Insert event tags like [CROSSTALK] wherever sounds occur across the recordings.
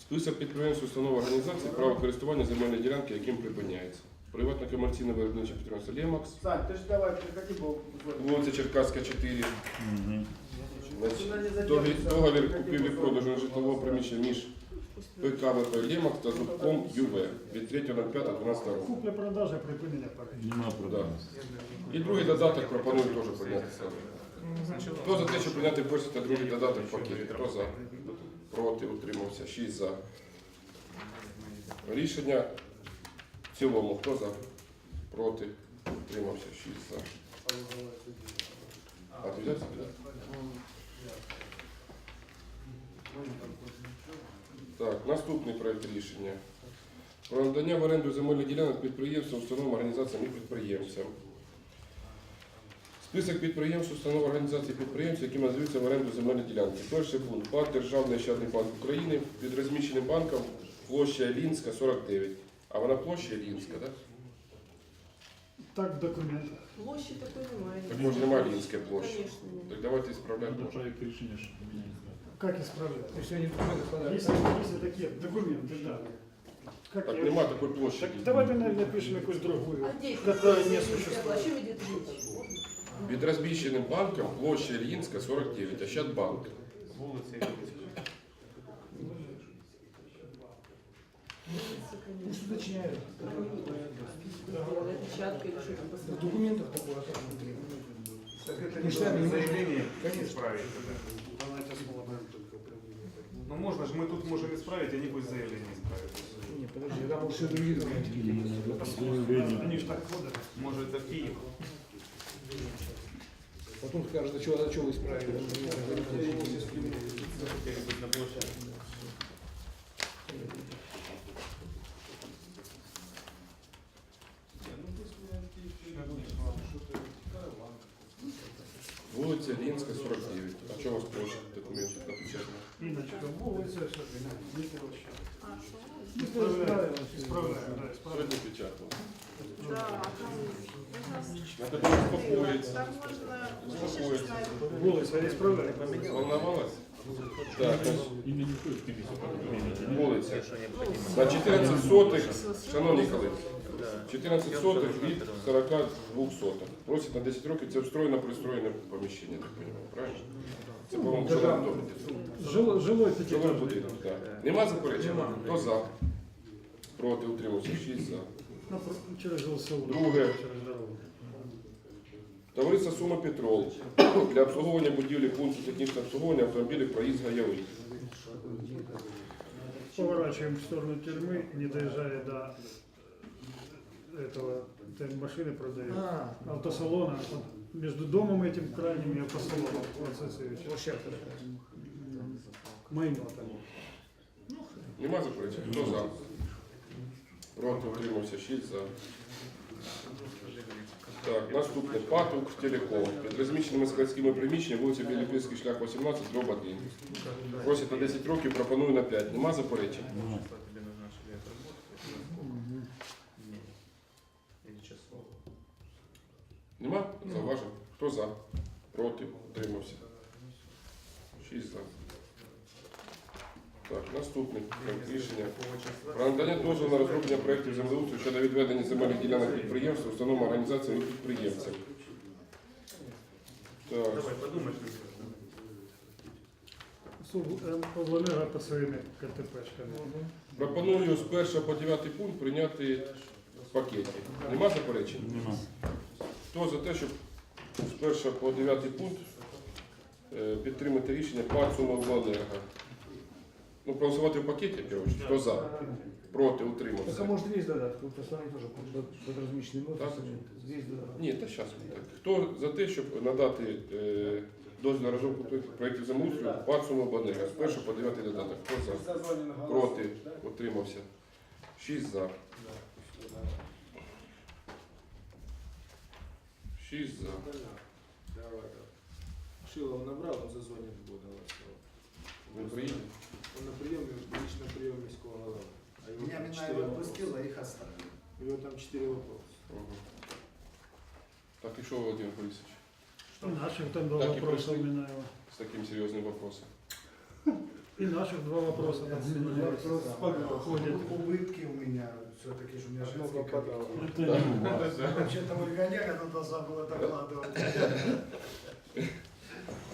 Список підприємств, установ організацій, право користування земельної ділянки, яким припиняється. Приватне комерційне виробниче підприємство Лемакс, Сань, ты же давай приходи, бо... вулиця Черкаська, 4. Мгм. Значить, договір- Договір купівлі-продажу житлового приміщення між ПКВП Лемакс та Зубком ЮВ від 3.05.12 року. Купля-продажа, припинення перегляду. Нема Да. І другий додаток пропоную теж прийняти саме. Хто за те, щоб прийняти перший та другий додаток в пакеті? Хто за? Проти, утримався. 6 за. Рішення в цілому. Хто за? Проти, утримався. 6 за. А ти взяв собі, так? Так, наступний проект рішення. Про надання в оренду земельних ділянок підприємствам, установам, організаціям і підприємцям. Список підприємств, установ організацій підприємств, які надаються в оренду земельні ділянки. Перший пункт ПАД Державний Ощадний банк України під розміщеним банком площа Лінська 49. А вона площа Лінська, так? Так, в документах. Площі такої немає. Так може немає Лінської площі. Звісно. Так давайте справляти. Це проект рішення, що міняється. Как исправлять? Если не документы Если, если такие документы, да. Как Так я- нема такої площі. Так давайте на- напишем якусь другую, А де? которая не А существует. що ви йдете річ? Під розміщеним банком площа Лінська 49, Ощадбанк. Пусть уточняют. Печатка или що там В посмотреть. документах такое, а как внутри? Так это Мы не ж сами не можем. заявление Конечно. исправить тогда. Ну можно же, мы тут можем исправить, они пусть заявление исправят. Не, подожди, там уже другие документы. Они же так ходят. Может это Киев? Потом скажут, а что, а что вы исправили? Где-нибудь на площадке. Вулиця. На 14 сотих, шановні колеги, 14 сотих від 42 сотих. Просять на 10 років, це встроєно пристроєне поміщення, так розумію, правильно? Це, по-моєму, жилий жилой Жилий будинок, так. Нема заперечень? Хто за? Проти, утримався, 6 за. Ну. Друге. Товариство Сума Петрол для обслуговування будівлі пункту технічного обслуговування автомобілів проїзд Гаявий Поворачиваем в сторону тюрьмы, не доезжая до э, этого, там машины продают. А, Автосалона, вот между домом этим крайним и автосалоном процессующим. площадка такая. Майно там. Нема заперечень? Хто за? Проти, утримався, 6 за. Так, наступне. ПАТ «Укртелеком». Під розміщеними складськими приміщеннями вулиця Білопільський шлях 18, дроб 1. Просять на 10 років, пропоную на 5. Нема заперечень? Нема. Зауважень. Хто за? Проти, утримався. 6 за. Так, наступне проект рішення. Про надання дозволу на розроблення проєктів землеустрою щодо відведення земельних ділянок підприємств, установ, організаціям і підприємцям. Так, Давай, подумай. Обленерго по своїми КТПшками. пропоную з 1 по 9 пункт прийняти в пакеті. Нема заперечень? Нема. Хто за те, щоб з 1 по 9 пункт е, підтримати рішення Пацума Обленерго? Ну, проголосувати в пакеті, коротше. Хто за? Проти, Так, а утримався. может здесь додаток? Вот посмотри тоже под, под офисом. Додаток. Ні, та зараз. Хто за те, щоб надати е, дозвіл на розробку проєктів землеустрою Пацума Обленерго з 1 по 9 додаток? Хто за? Проти, утримався. 6 за. 6 за. Шилов набрал, он зазвонит буде вас. Ви приїдете? На прием, лично прием міського голови. А его Меня там Минаева вопроса. отпустила, их оставили. У него там четыре вопроса. Ага. Так, і що, Володимир Борисович? И наших там два Так и вопроса у пришли. Минаева. З таким серйозним вопросом. И наших два вопроса там с Минаева ходят. Убытки у меня все-таки же у меня Одно женский попадало. коллектив. Это не у вас. [LAUGHS] Вообще-то Ольганяка нам должна была докладывать.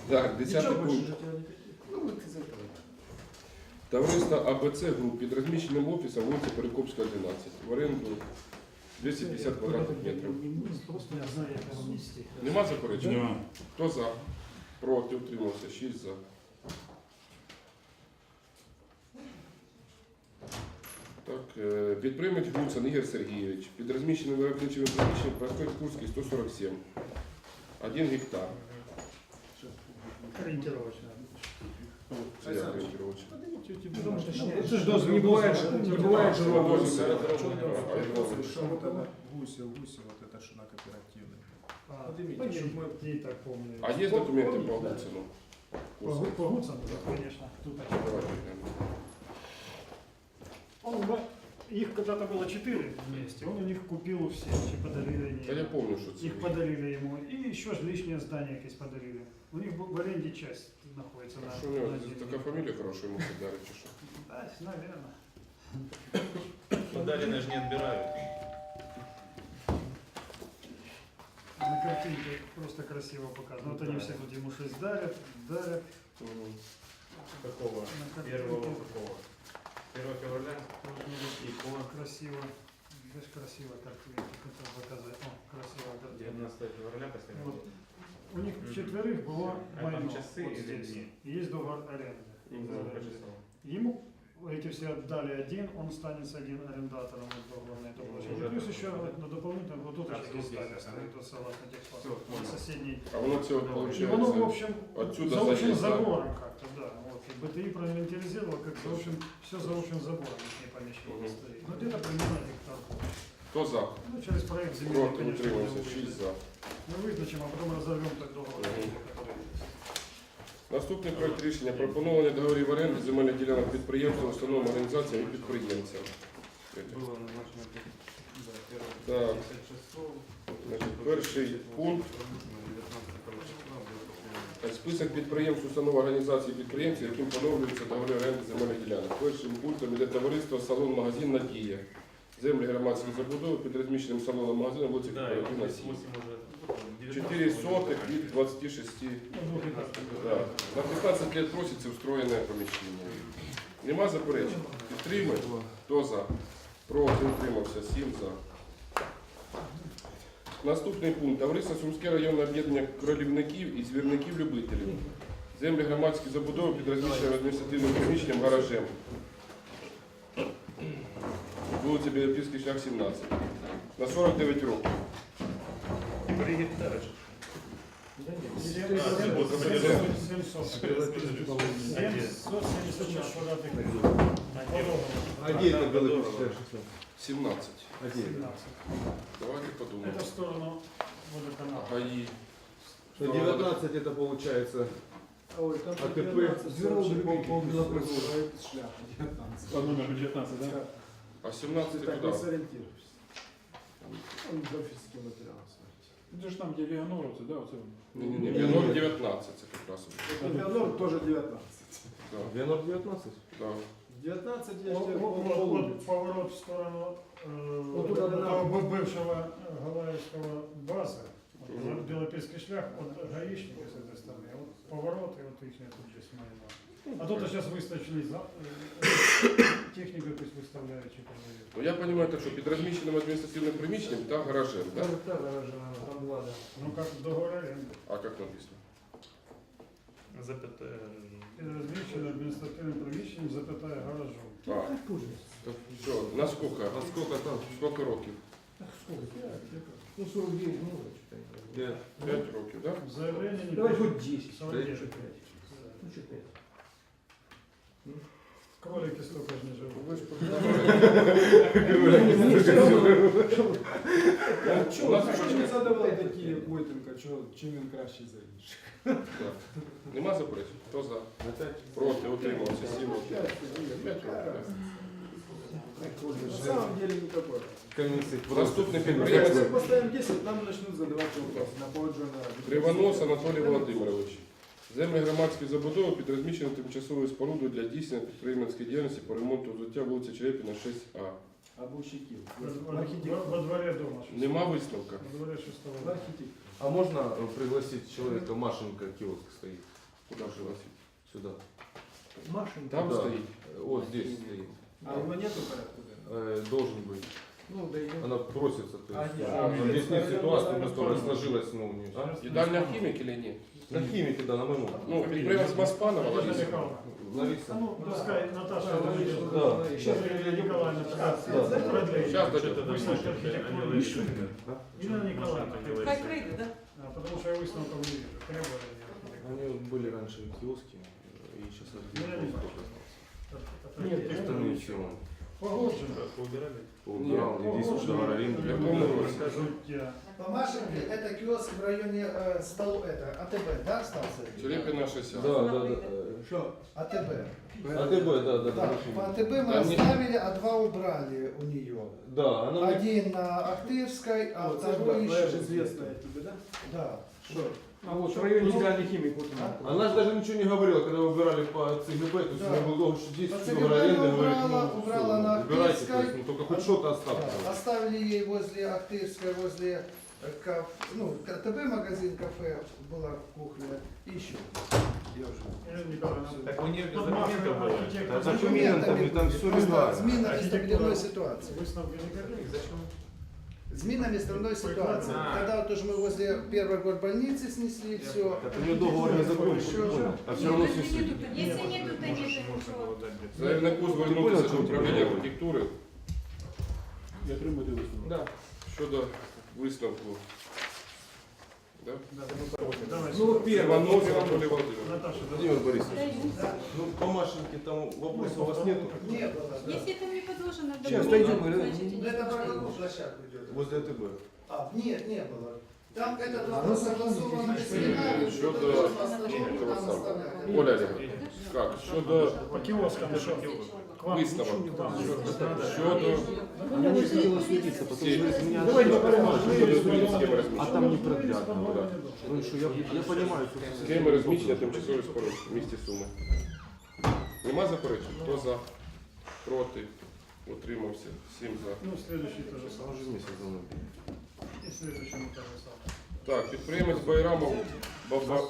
Так, Ничего больше пункт. Товариство АБЦ Груп під розміщеним офісом вулиця Перекопська, 11. В оренду 250 квадратних метрів. Просто не знаю, як його внести. Нема заперечень? Нема. Хто за? Проти, утримався, 6 за. Так, е, підприємець Гуцан Ігор Сергійович. Під розміщеним виробничим приміщенням проспект Курський 147. 1 гектар. Ориентировочно. Це я орієнтирович. Потому что Это же даже не бывает, же- не бывает же Ладно, вопроса. ладно, Это ладно, что ладно, вопрос? ладно, ладно. Что вот это? Гусев, Гусев, вот это что на кооперативной. А, Поднимите, ну, чтоб мы- я и так помню. А є документи по Гуцину? По, Гу- по Гуцану, да, конечно. Тут Давайте глянемо. Он, в- их когда-то было четыре вместе, он у них купил у всех, чи подарили Та я они. пам'ятаю, що це. Их подарили ему. И еще ж лишнее здание якесь подарили. У них в аренде часть находится на, Що у нього на земле. така фамілія хороша, йому подарить чи що? Да, наверное. Подаренные же не отбирают. На картинке просто красиво показано. Вот они все тут ему шесть дарят, дарят. Какого? Первого какого? 1 февраля? И по красиво. Здесь красивая картинка. Хотел показать. О, красивая картинка. 19 февраля последний Вот. день. У них четверых было А там майно часы вот или здесь. дни? И Есть договор аренды. Мгм. Сколько часов? Ему эти все отдали один, он станет один арендатором от договорной этой площади. Плюс еще вот на дополнительно вот тут еще есть, стоит, тут согласно техпаспорту, Всё, понял. соседний. А воно це от И виходить. оно, в общем, отсюда за общим да? забором как-то, да. Вот. И БТИ проинвентаризировал, как за общим, все за общим забором их помещение Мгм. стоит. Ну где-то примерно гектар. Хто за? Ну через проект земли, Проти, конечно, утримався, не 6 за. Мы вызначим, а потом разорвем так договор. Мгм. который Наступний проект рішення про поновлення договорів оренди земельних ділянок підприємствам, установам, організаціям і підприємцям. Было назначено Так. 10. Значить, перший пункт. 19 числа было Список підприємств, установ, організацій і підприємців, яким поновлюються договори оренди земельних ділянок. Першим пунктом йде товариство салон-магазин Надія. Землі громадської забудови під розміщеним салоном-магазином вулиці Да, и Кооперативна 8 уже. 4 сотих від 26 Ну. Да. На 15 лет проситься встроєне поміщення. Нема заперечень? Підтримуємо? Хто за? Проти утримався, 7 за. Наступний пункт. Товариство Сумське районне об'єднання кролівників і звірників-любителів. Землі громадські забудови під розміщеним адміністративним приміщенням гаражем. Вулиця Білопільський шлях 17. На 49 років. Бригит Тарыч. А 17. А? Давайте подумаем. Это в сторону водоканала. 19 это получается Ой, там АТП. 19, пол, пол, По номеру 19, да? А 17 куда? Он графический материал. материала смотрите. Это же там, где Леоноровцы, да? Вот это? Не-не-не, Вінор 19 це якраз. Леонор тоже 19. Да, Венор 19? да. 19 я Вот, тебе вот, пол- вот, полулицы. вот поворот в сторону э, Вот туда вот надо. этого б- бывшего э, Галаевского база. Вот, Мгм. Белопольский шлях от гаишника с этой стороны. а Вот поворот и вот их тут здесь майно. А тут сейчас выставили за, э, [COUGHS] техника, то есть выставляют, что продают. Ну я розумію, так, що під розміщеним адміністративним приміщенням та гаражем, да? Там та гаража, там два, да. Ну как договор аренды. А як написано? Запятая. Під розміщеним адміністративним приміщенням запитає гаражом. А, все, на сколько? А сколько там? Сколько років? Сколько? Пять, Ну, 49 много, что-то. 5 років, да? Заявлення не Давай пишуть. хоть 10. 49. Что 5? Ну, что 5? Кролики столько ж не живут. Ви ж Чого? Що не задавали такі Войтенка, чого- чим він краще за інших? Так. Нема заперечень? Хто за? Проти, утримався, 7 років. 5 років, да. На самом деле никакой. Комісії. Наступний Если підприємець мы поставим 10, нам начнут задавать вопросы на погодженной раді. Кривонос Анатолій Володимирович. Землі громадської забудови під розміщеною тимчасовою спорудою для здійснення підприємницької діяльності по ремонту взуття вулиця Черепіна 6А. Або щекил. Во- во- Во дворе дома. шестого. Нема висновка. Во дворе шестого. Архитектор. А можна е, пригласити чоловіка, Машенька кіоск стоїть? Куди пригласити? Сюди. Машин. Там Да. стоїть. Вот здесь стоит. А его нету порядка? да? Э, должен быть. Ну, да идем. Она просится. То А, есть, нет. а, объяснить Наверное, ситуацию, наверное, которая наверное. сложилась ну, у нее. А? Їдальня хімік чи ні? На химике, да, на ММО. Ну, Прямо с Маспанова Лариса. Лариса. Ну, пускай Наташа Да. Сейчас Николаевна Сейчас Еще. это Елена Николаевна. Как крыть, да? Потому что я выставку не вижу. Они были раньше в киоске, и сейчас Нет, Погоджено. Поубирали. Нет, единственное, что говорили, В для якому кого році? Жуття. По Машинке это киоск в районе э, стол, это, АТБ, да, остался? Черепіна 60. Да, да, да. Что? АТБ. АТБ, да, да, Так, да. по АТБ мы Там не- оставили, а два убрали у нее. Да, она мне- Один на Ахтырской, а Вот, второй твоя еще. же известная тебе, да? Да. Что? А вот в районе идеальный химик, вот он. Она же даже ничего не говорила, когда убирали по ЦГБ, то есть Да. она была долго, что здесь По все ЦГБ говорили, она говорит, убрала, ну, убрала всё, на убирайте, то Ахтырской. есть, ну, только хоть что-то оставьте. Да, Оставили ей возле Ахтырской, возле э, каф- ну, КТБ магазин, кафе была кухня, и еще. Я уже. Елена Николаевна. Так у нее без Под документов маркой было. архитектора. Да, документами там всё Просто легально. Зміна Архитектура. нестабільної ситуації. Выставки не горели. Зміна страной ситуации. А. Когда вот уже мы возле первой горбольницы снесли все. Это не договор не закончен, а все равно сидит. Если нету, то нету ничего. Заявнику звернутися до управління архітектури І отримати висновок. Да. щодо висновку. Да? Ну, первое, Наташа, Владимир Борисович, ну, ну, по Машеньке там вопросов у вас нет? Нет, Если это не подложено, то Сейчас ну, дойдем, Ирина. Ну, это про какую площадку идет? Возле ТБ. А, нет, не было. Там этот а, вопрос согласован. Еще до этого. Оля Олеговна. Як? Щодо по киоскам что? К вам. висновок. К вам. Щодо Она не хотела судиться, потому что из меня... Давай не А там не продлят. Да. Ну и что, я, я понимаю, что... Схеми розміщення тимчасових споруд в місті Суми. Нема заперечень? Хто за? Проти? Утримався? Сім за. Ну, следующий тоже Она самое. уже месяц за. И следующий то же самое. Так, підприємець Байрамов Баба,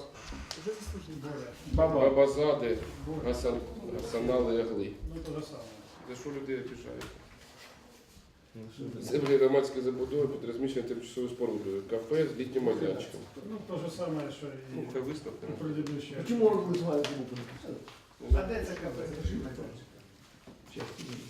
Более. Бабазади Гасан, Гасанали Ягли. Ну, то же самое. За що людей обіжають? Землі громадської забудови під розміщенням тимчасовою спорудою. Кафе з літнім майданчиком. Ну, то же самое, что Ну, и хай виставка. предыдущее. Почему он вызывает звук? А де це КП?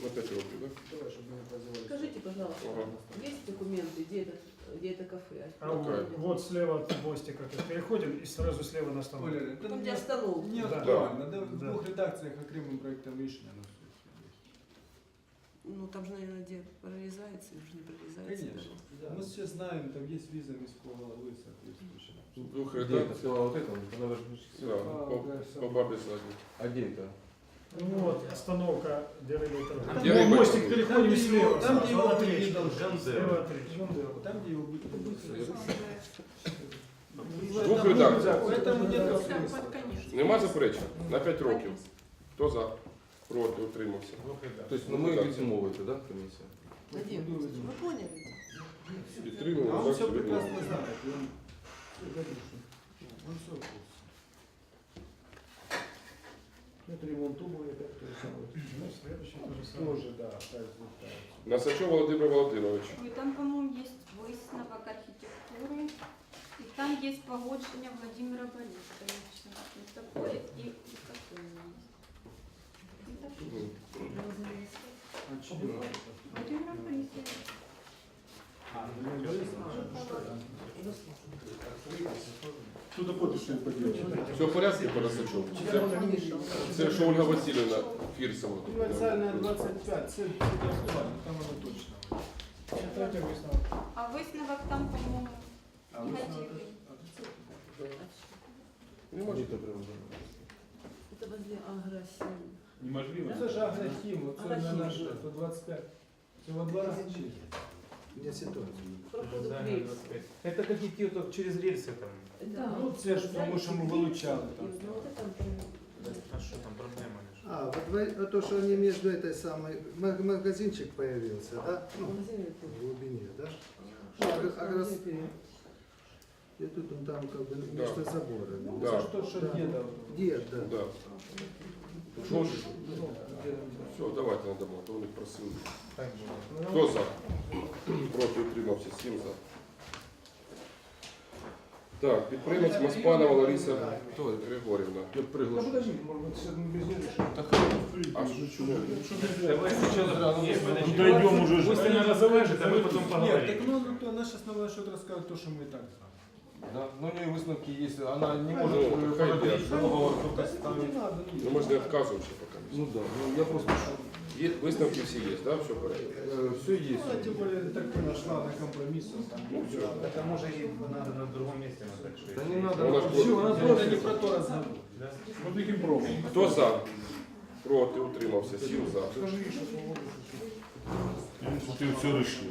На 5 років, так? Давай, чтобы не прозевали. Скажите, пожалуйста, Ага. есть документы, где это, где это кафе? А вот, вот слева от мостика как переходим и сразу слева на стол. Оля, это Там, не, где столов. не Да. актуально. Да. в Да. двух редакциях окремым проектом рішення на суд. Ну, там же, наверное, где прорезается, уже не прорезается. Конечно. Мы все знаем, там есть виза міського голови соответствующая. В двох Где это? редакціях. Сказала вот это, она же Да, по, по бабі ззаді. А где это? Ну вот, остановка, где рыба и торговля. Где Там рыба и мостик торговля? переходим Там, слева. где его- там, где сразу его от не речки. должен Слева от речки. Там, где его будет. В двох редакціях. Поэтому нет Там смысла. под конец. Нема заперечень? На 5 років. Хто за? Проти, утримався. То есть, ну мы відмовити, да, комісія? Владимир, вы поняли? А Підтримуємо, он так все собі прекрасно було. знает. и Он, он все Это ремонт тубы, опять то же самое. Ну, следующий то же самое. Тоже, да, так звертається. Насачов Володимир Володимирович. Ой, там, по-моему, есть висновок архітектури, і там є погодження Владимира Борисовича. Вот такое і, і такое є. І такое. А чего? Владимира Борисовича. Туди подписи поділити. Все в порядку по Насачову? Чи це, це що Ольга Васильівна Фірсова? Универсальная 25, цель актуальна, там оно точно. Третий выставок. А висновок там, по-моєму, А вы негативний. Не може. Где это прям? Это возле агросил. Неможливо. Ну, це ж агрохім, оце на наш 125. Всього два рази чи? Проходу рельс. 25. Это как идти вот через рельсы там. Да. Ну це ж тому, що ми вилучали там. Ну, А что там проблема? А, вот, вы- вот то, что они между этой самой... ма- Магазинчик появился, да? Ну, магазин в глубине, да? Ну, а, а раз- И тут он там как бы между заборами. Ну, Да. це ж то, що Да. діда. Дед, да. Да. Ж? Ну, діда. Все, давайте надамо, то вони просили. Так будет. Хто за? Проти утримався, сім за. Так, підприємець Маспанова Лариса Григорівна. Тут Ну приглашена. подожди, может быть, сейчас мы без нее решим. А що чому? Давай сначала... Нет, подожди. Ну, дойдем уже. Пусть она разложит, а мы потом Ні, поговорим. так ну, ну то наш основний що розказує, то, що ми і так знаємо. Да, ну у нее выставки есть, она не Ну, может так э, хай продлить идет. договор, только Не ставить. надо, ні. Ну ми ж не відказуємося поки. Ну да, ну я просто Є, висновки всі є, да? все в порядку? все есть. Ну, а тим більше так нашла на компроміс. Там, Ну, все. Так а может и надо на другом месте надо, что Да ли? не надо. Вона ж Все, буде. вона просто не про то розговор. Да? Вот таким пробом. Хто за? Проти утримався, сім за. Ты все решил.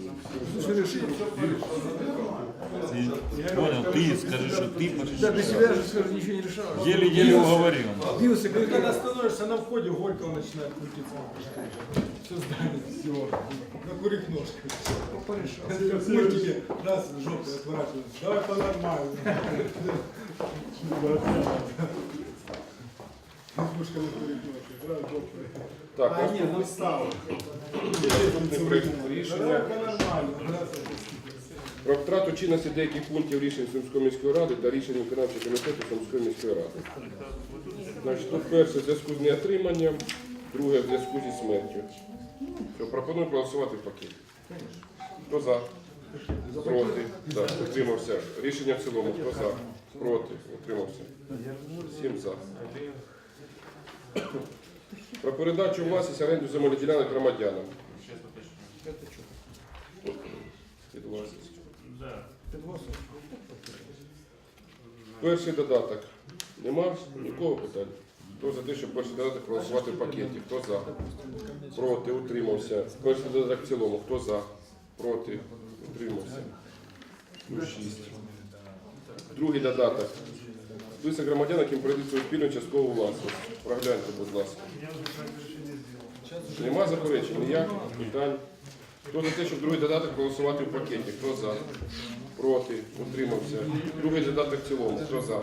Понял, ты скажи, что ты Да, для себя же скажу, ничего не решал. Еле-еле уговорил. Бился, Ты говорит, когда становишься на входе, Горького начинает крутиться. Все здание, все. На курик ножкой. порешал. Мультике, раз в жопу отворачивается. Давай по-нормальному. Избушка на курик ножкой. Раз в жопу. Так, А, наступний ну стало. наступний проект Давай рішення. по-нормальному. Про втрату чинності деяких пунктів рішень Сумської міської ради та рішень виконавчого комітету Сумської міської ради. Значить, тут перше в зв'язку з неотриманням, друге в зв'язку зі смертю. Що, пропоную проголосувати в пакеті. Хто за? Проти? Так, утримався. Рішення в цілому. Хто за? Проти? Утримався. Сім за. Про передачу власність оренду земельних ділянок громадянам. Під власність. Перший додаток. Нема нікого питань. Хто за те, щоб перший додаток проголосувати в пакеті? Хто за? Проти, утримався. Перший додаток в цілому. Хто за? Проти, утримався. Шість. Другий додаток. Список громадян, яким прийдеться у спільну часткову власність. Прогляньте, будь ласка. Нема заперечень, ніяких питань. Хто за те, щоб другий додаток проголосувати в пакеті? Хто за? Проти, утримався. Другий додаток в цілому. Хто за?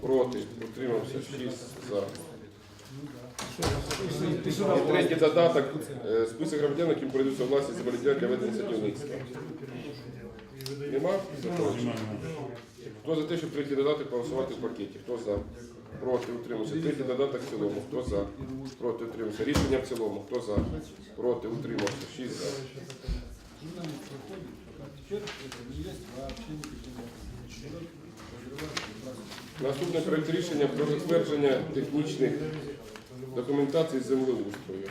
Проти, утримався. Шість за. І третій додаток. е, Список громадян, яким прийдуться власність землі для ведення садівництва. Нема? заперечень? Хто за те, щоб третій додаток проголосувати в пакеті? Хто за? Проти, утримався. Третій додаток в цілому. Хто за? Проти, утримався. Рішення в цілому. Хто за? Проти, утримався. Шість за. Наступне проект рішення про затвердження технічних документацій землеустрою.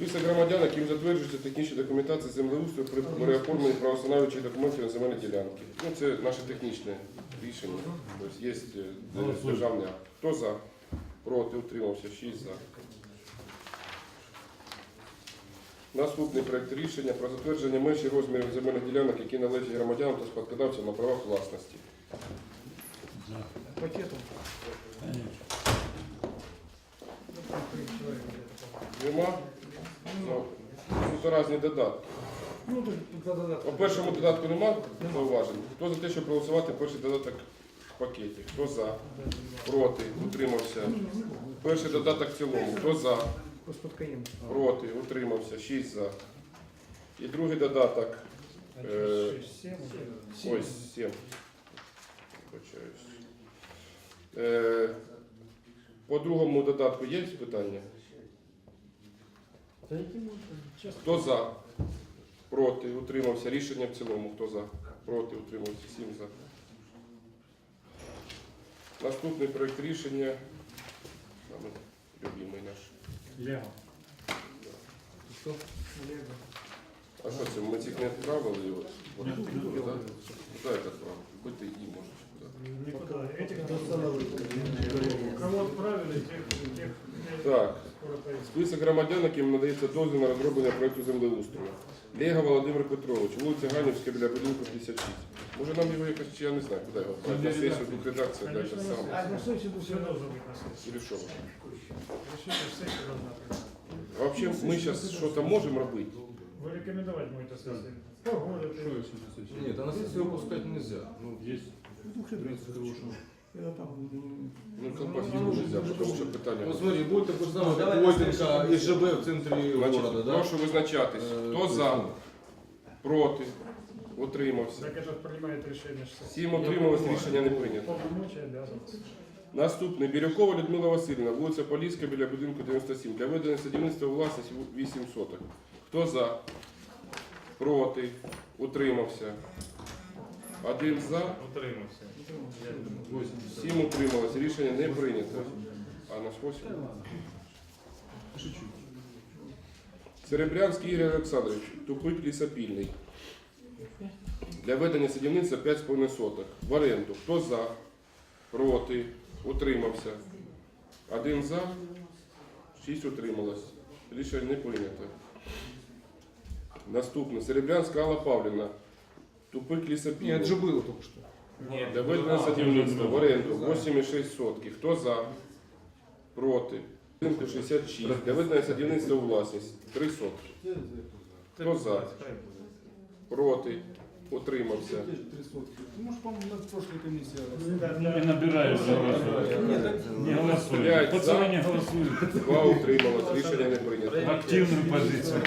Список громадян, яким затверджуються технічні документації з землеустрою при переоформленні правостановчих документів на земельні ділянки. Ну, це наше технічне рішення. Тобто є е, державний акт. Хто за? Проти, утримався, 6 за. Наступний проект рішення про затвердження меж і розмірів земельних ділянок, які належать громадянам та спадкодавцям на правах власності. Пакетом. Нема? Ну, Тут різні додатки. Ну, тут тут По першому додатку нема зауважень. Хто за те, щоб проголосувати перший додаток в пакеті? Хто за? Проти? Утримався. Перший додаток в цілому. Хто за? Проти? Утримався. 6 за. І другий додаток. Е, Ой, 7. Вибачаюсь. Е, По другому додатку є питання? Хто за? Проти? Утримався. Рішення в цілому. Хто за? Проти? Утримався. 7 за. Наступний проект рішення. Саме любимий наш. Лего. Что? Олега. А що це, ми цих не відправили? От, от, да? Куди їх відправили? Бити і може. куди? Никуда. Этих кого отправили, тех, тех Так. скоро поедут. Список громадян, яким надається дозвіл на розроблення проєкту землеустрою. Лега Володимир Петрович, вулиця Ганівська біля будинку 56. Може нам його якось, чи я не знаю, куди його брати, на сесію, тут редакція, далі Конечно, саме. А на сессию Все должно быть на сессии. Или що? Решение сессии должна принять. А взагалі ми зараз щось можемо робити? Вы рекомендовать будете сессию? Погода. Нет, а на сессию выпускать нельзя. Ну, есть. Это там, Ну, композицію нельзя, тому що питання. Ну смотри, будет такой же самый, как Войтенко, ИЖБ в центре Значить, города, да? прошу визначатись. Э, Хто за, проти, утримався. Так это принимает решение же сессии. Сім утрималось, рішення не прийнято. Полномочия обязанности. Наступний Бірюкова Людмила Васильівна, вулиця Поліська біля будинку 97. Для ведення садівництва у власність 8 соток. Хто за? Проти? Утримався? Один за, Утримався. сім утрималось. Рішення не прийнято. А нас 8? Серебрянський Ігор Олександрович, тупик лісопільний. Для ведення садівництва 5,5 соток. В оренду. Хто за? Проти? Утримався? Один за, шість утрималось. Рішення не прийнято. Наступне. Серебрянська Алла Павлівна. Тупик лісопільний. Нет, же было только что. Для ведення садівництва в оренду 8,6 сотки. Хто за? Проти. Будинку 66. Для ведення садівництва у власність 3 сотки. Хто за? Проти. Утримався. Три сотки. По-моему, на прошлой комиссии Ну, Не набираешь Не голосуют. Пять не голосуют. Два утрималось. Рішення не прийнято. Активную позицию.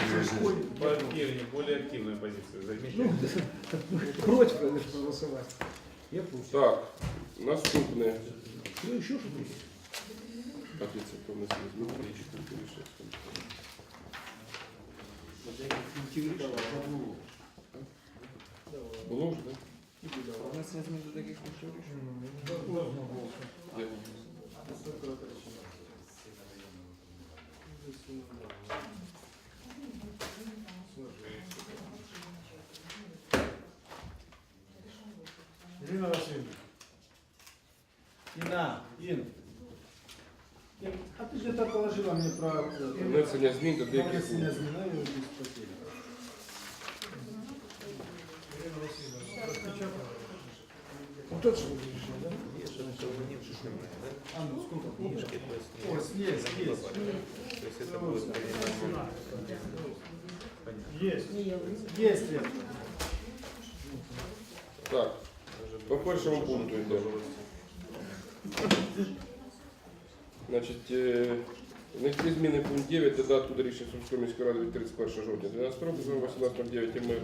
Поактивнее, более активную позицию займите. [LAUGHS] против, конечно, проголосовать. Я против. Так, наступне. Ну еще что-то. Петиція про внесення змін до річних рішень. Було вже, так? Де? Ирина Васильевна. Ина, Ин. А ты где-то положила мне про Внесення змін до деяких внесение пунктів. изменений в потерь. Ирина Васильевна. Распечатала. Вот это что решил, да? А, ну сколько? О, есть, есть. Есть. Есть, Лен. Так, по першому пункту йде. Значить, е, внести зміни в пункт 9 додатку до рішення Сумської міської ради від 31 жовтня 12 року за 18.09 МР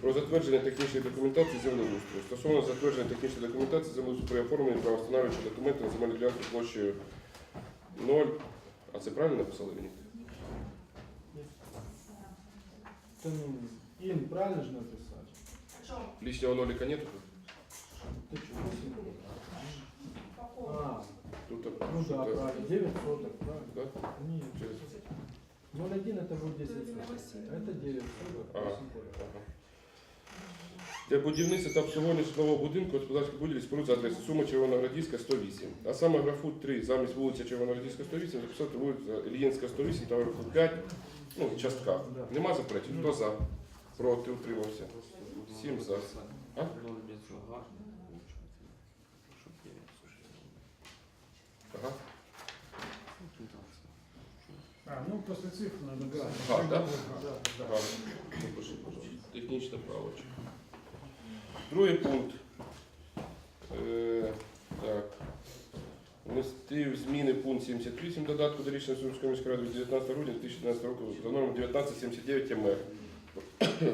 про затвердження технічної документації землеустрою. Стосовно затвердження технічної документації землеустрою при оформленні правостановлюючого документу на земельну ділянку площею 0. А це правильно написали мені? Ты, ну, Ин, правильно же написать? Лишнього ноліка нету? Ты что, А, Тут ну да, що-то- правильно. 9 соток, правильно? Да? Нет. Через- 0,1 это будет 10 соток. Это 9 соток. Ага. восемь соток. Ага. Для будівництва та обслуговування житлового будинку господарських будівель споруд за адресою Сума Червоноградівська 108. А саме графу 3 замість вулиця Червоноградівська 108 записати вулиця Ільїнська 108 та графу 5, ну, частка. Нема заперечень? Хто за? Проти, утримався. 7 за. А? Ну после цифр надо писать. Ага, да? Да, да. Ага. Напиши, пожалуйста. Технічна правочка. Другий пункт. Е, так. Внести зміни пункт 78 додатку до рішення Сумської міської ради від 19 грудня 2012 року за номером 1979 МР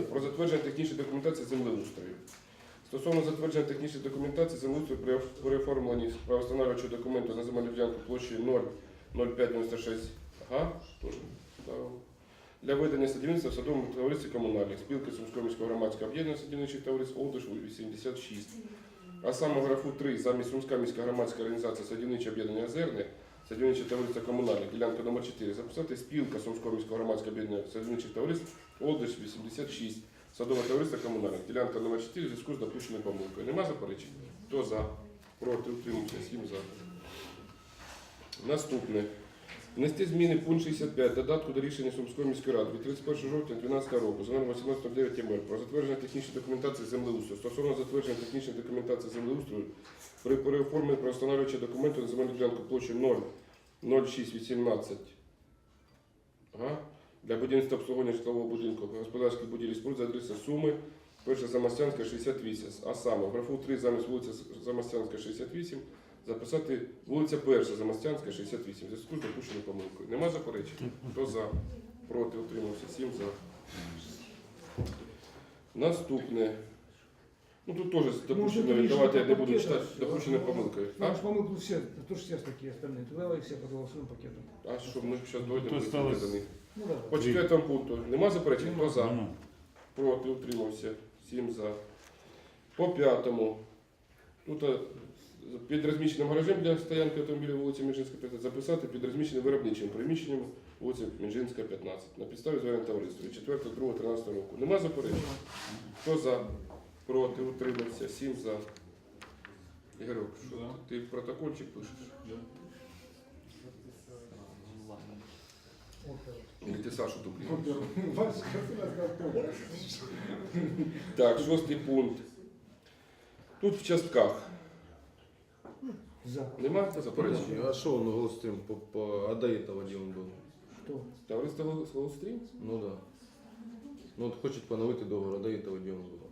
про затвердження технічної документації землеустрою. Стосовно затвердження технічної документації землеустрою при переоформленні правостановлюючого документу на земельну ділянку площею 0,0596 га, для ведення садівництва в садовому товаристві комунальних спілки Сумського міського громадського об'єднання садівничих товариств Олдиш 86. А саме графу 3 замість Сумська міська громадська організація садівниче об'єднання Озерне, садівниче товариство комунальних, ділянка номер 4 записати спілка Сумського міського громадського об'єднання садівничих товариств Олдиш 86, садове товариство комунальне, ділянка номер 4 в зв'язку з допущеною помилкою. Нема заперечень? Хто за? Проти, утримався, 7 за. Наступне. Внести зміни пункт 65 додатку до рішення Сумської міської ради від 31 жовтня 2012 року за номером 1809 МР про затвердження технічної документації землеустрою стосовно затвердження технічної документації землеустрою при переоформленні правостановлюючого документу на земельну ділянку площею 00618 ага, для будівництва обслуговування житлового будинку господарських будівель і споруд за адресою Суми, перша Замостянська 68, а саме в графу 3 замість вулиця Замостянська 68 записати вулиця Перша Замостянська 68 в зв'язку з допущеною помилкою. Нема заперечень? Хто за? Проти утримався 7 за. Наступне. Ну тут теж з допущеною, Ну, давайте я не буду пакета. читати, з допущеною помилкою. А? Наш помылку все, тоже все такие остальные. Давай все проголосуем пакетом. А що, ми зараз дойдемо до них. По четвертому пункту. Нема заперечень? Хто за? Проти утримався. 7 за. По п'ятому. Тут е, під розміщеним гаражем для стоянки автомобіля вулиці Мінжинська 15 записати під розміщеним виробничим приміщенням вулиці Мінжинська 15 на підставі звернення товариства від 4 2 13 року. Нема заперечень? Хто за? Проти утримався. 7 за. Ігорьок, що ти протокольчик пишеш? Или ти Сашу дублюєш? [LAUGHS] [LAUGHS] Так, шостий пункт. Тут в частках. За. Нема заперечень? А что он голосуем по, по... А до этого где он был? Что? Товариство Словострім? Ну да. Ну вот хочет поновити договор, а до этого где он был?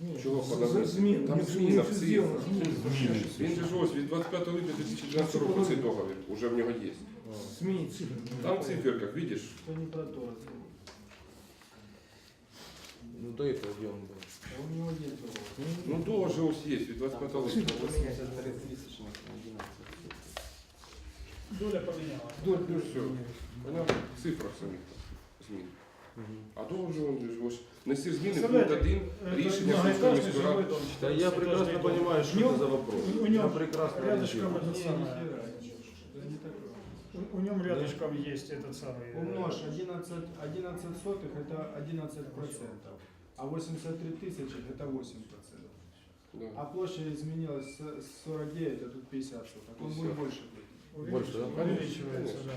Нет, Чего за- подавать? за зміну. Там Ні, зміна все в цифрах. сделано. Зміни. Він же ж ось від 25 липня 2012 року цей договір. Уже в нього є. Сменить цифры. Там в циферках, видиш? Это не про то. это- Ну до этого где он был? а У него нет другого. Ну договор ось є від 25 липня. Цифры поменять. Доля поменялась. Доль, доль, Всё. поменялись. Понятно? В цифрах самих змін. А договор же он же ось. Нести зміни пункт Представляете, 1 Это рішення Сумської многоэтажный міської жилой ради. дом. Да я прекрасно четырехэтажный дом. понимаю, что У него- это за вопрос. у- у я него прекрасно Рядышком ориентируюсь. это самое. У, у нем рядышком есть этот самый. э, Умножь 11, 11 сотых это 11 процентов, а 83 тысячи это 8 процентов. Да. А площадь изменилась с с 49, а тут 50 соток. Он 50. будет больше быть. Больше, да? Увеличивается, да.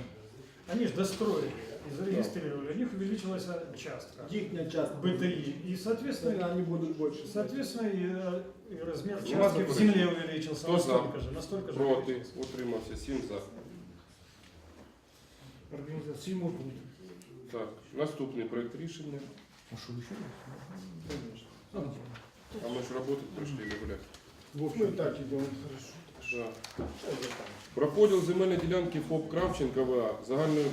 Они же достроили и зарегистрировали. У них увеличилась частка. Їхня часто БТИ. И, соответственно, они будут больше. соответственно и, э, и размер частки в земле увеличился. Кто за? Настолько же, настолько же. Проти утримався. 7 за. Организация. Пункт. Так, наступний проект рішення. А что еще? А ми ж роботи прийшли не гуляти. В общем, так идем. Хорошо. Про поділ земельної ділянки ФОП Кравченка ВА загальною.